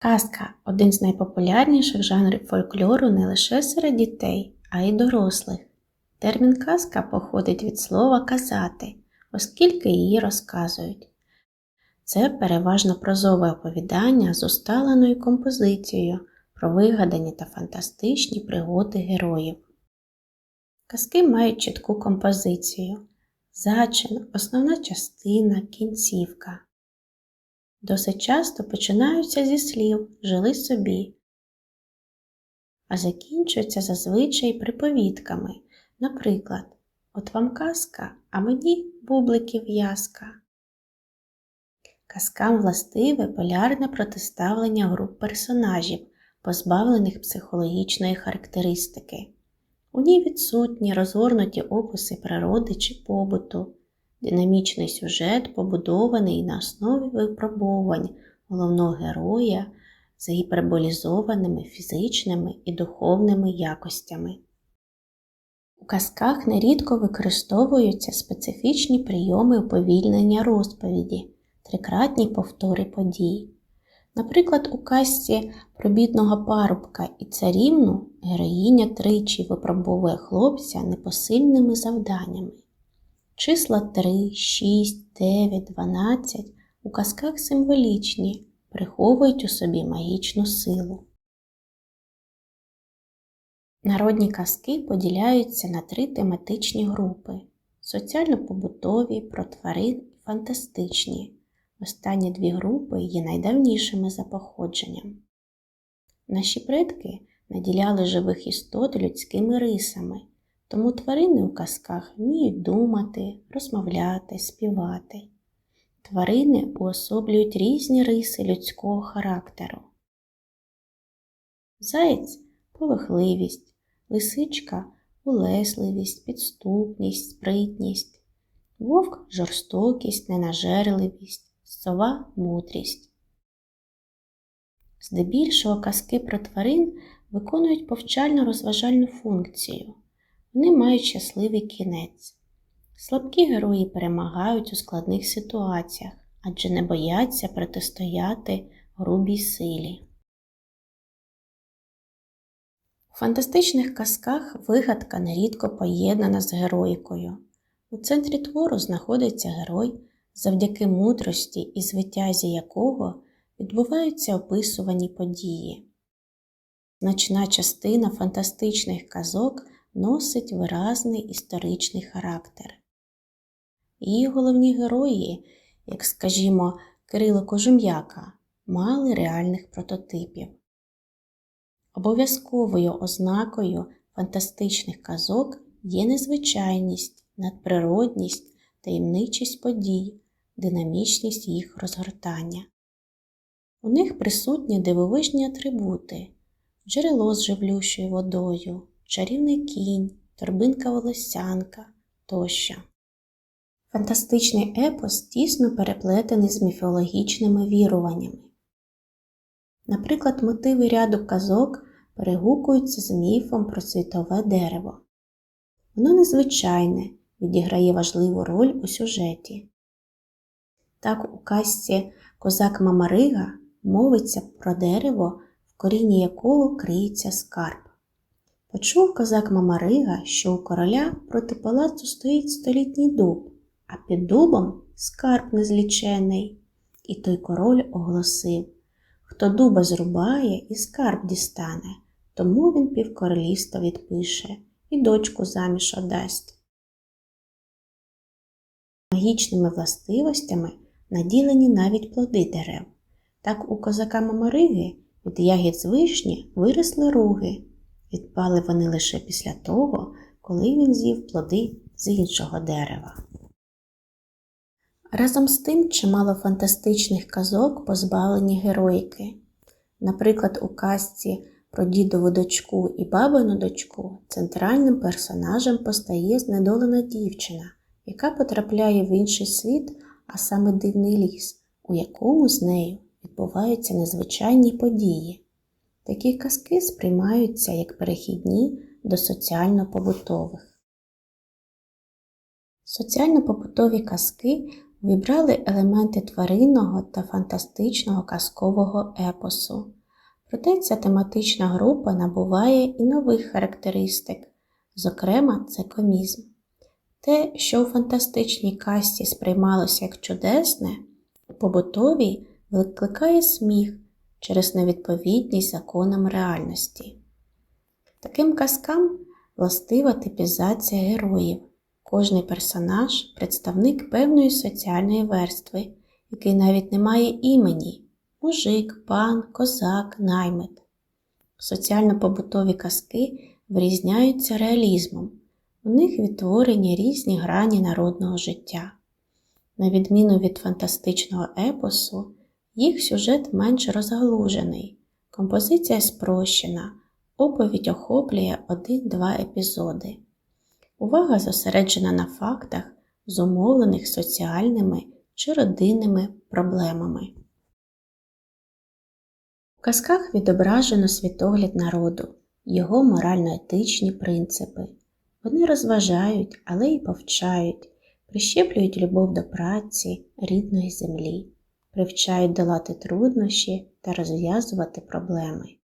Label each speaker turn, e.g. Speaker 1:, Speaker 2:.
Speaker 1: Казка один з найпопулярніших жанрів фольклору не лише серед дітей, а й дорослих. Термін казка походить від слова казати, оскільки її розказують. Це переважно прозове оповідання з усталеною композицією про вигадані та фантастичні пригоди героїв. Казки мають чітку композицію, зачин, основна частина, кінцівка. Досить часто починаються зі слів жили собі, а закінчуються зазвичай приповідками. Наприклад, от вам казка, а мені бубликів в'язка. Казкам властиве полярне протиставлення груп персонажів, позбавлених психологічної характеристики. У ній відсутні розгорнуті описи природи чи побуту, динамічний сюжет побудований на основі випробувань головного героя з гіперболізованими фізичними і духовними якостями. У казках нерідко використовуються специфічні прийоми уповільнення розповіді, трикратні повтори подій. Наприклад, у казці про бідного парубка і царівну героїня тричі випробовує хлопця непосильними завданнями. Числа 3, 6, 9, 12 у казках символічні, приховують у собі магічну силу. Народні казки поділяються на три тематичні групи соціально-побутові, про тварин і фантастичні. Останні дві групи є найдавнішими за походженням. Наші предки наділяли живих істот людськими рисами, тому тварини у казках вміють думати, розмовляти, співати. Тварини уособлюють різні риси людського характеру. Заєць полохливість, лисичка улесливість, підступність, спритність, вовк жорстокість, ненажерливість, сова мудрість. Здебільшого казки про тварин виконують повчально розважальну функцію. Вони мають щасливий кінець. Слабкі герої перемагають у складних ситуаціях, адже не бояться протистояти грубій силі. У фантастичних казках вигадка нерідко поєднана з героїкою. У центрі твору знаходиться герой, завдяки мудрості і звитязі якого відбуваються описувані події. Значна частина фантастичних казок носить виразний історичний характер. Її головні герої, як скажімо, Кирило Кожум'яка, мали реальних прототипів. Обов'язковою ознакою фантастичних казок є незвичайність, надприродність, таємничість подій, динамічність їх розгортання. У них присутні дивовижні атрибути, джерело з живлющою водою, чарівний кінь, торбинка волосянка тощо. Фантастичний епос тісно переплетений з міфологічними віруваннями. Наприклад, мотиви ряду казок перегукуються з міфом про світове дерево. Воно незвичайне, відіграє важливу роль у сюжеті. Так, у казці Козак Мамарига мовиться про дерево, в корінні якого криється скарб. Почув козак Мамарига, що у короля проти палацу стоїть столітній дуб, а під дубом скарб незлічений. І той король оголосив Хто дуба зрубає і скарб дістане, тому він півкоролівства відпише і дочку заміж одасть. Магічними властивостями наділені навіть плоди дерев. Так у козака Мамариги від ягід з вишні виросли руги. Відпали вони лише після того, коли він з'їв плоди з іншого дерева. Разом з тим чимало фантастичних казок позбавлені героїки. Наприклад, у казці про дідову дочку і бабину дочку центральним персонажем постає знедолена дівчина, яка потрапляє в інший світ, а саме дивний ліс, у якому з нею відбуваються незвичайні події. Такі казки сприймаються як перехідні до соціально-побутових. Соціально-побутові казки вибрали елементи тваринного та фантастичного казкового епосу. Проте ця тематична група набуває і нових характеристик, зокрема, це комізм. Те, що у фантастичній касті сприймалося як чудесне, у побутовій викликає сміх через невідповідність законам реальності. Таким казкам властива типізація героїв. Кожний персонаж представник певної соціальної верстви, який навіть не має імені мужик, пан, козак, наймит. Соціально-побутові казки вирізняються реалізмом. У них відтворені різні грані народного життя. На відміну від фантастичного епосу, їх сюжет менш розгалужений, композиція спрощена, оповідь охоплює один-два епізоди. Увага зосереджена на фактах, зумовлених соціальними чи родинними проблемами. У казках відображено світогляд народу, його морально-етичні принципи. Вони розважають, але й повчають, прищеплюють любов до праці, рідної землі, привчають долати труднощі та розв'язувати проблеми.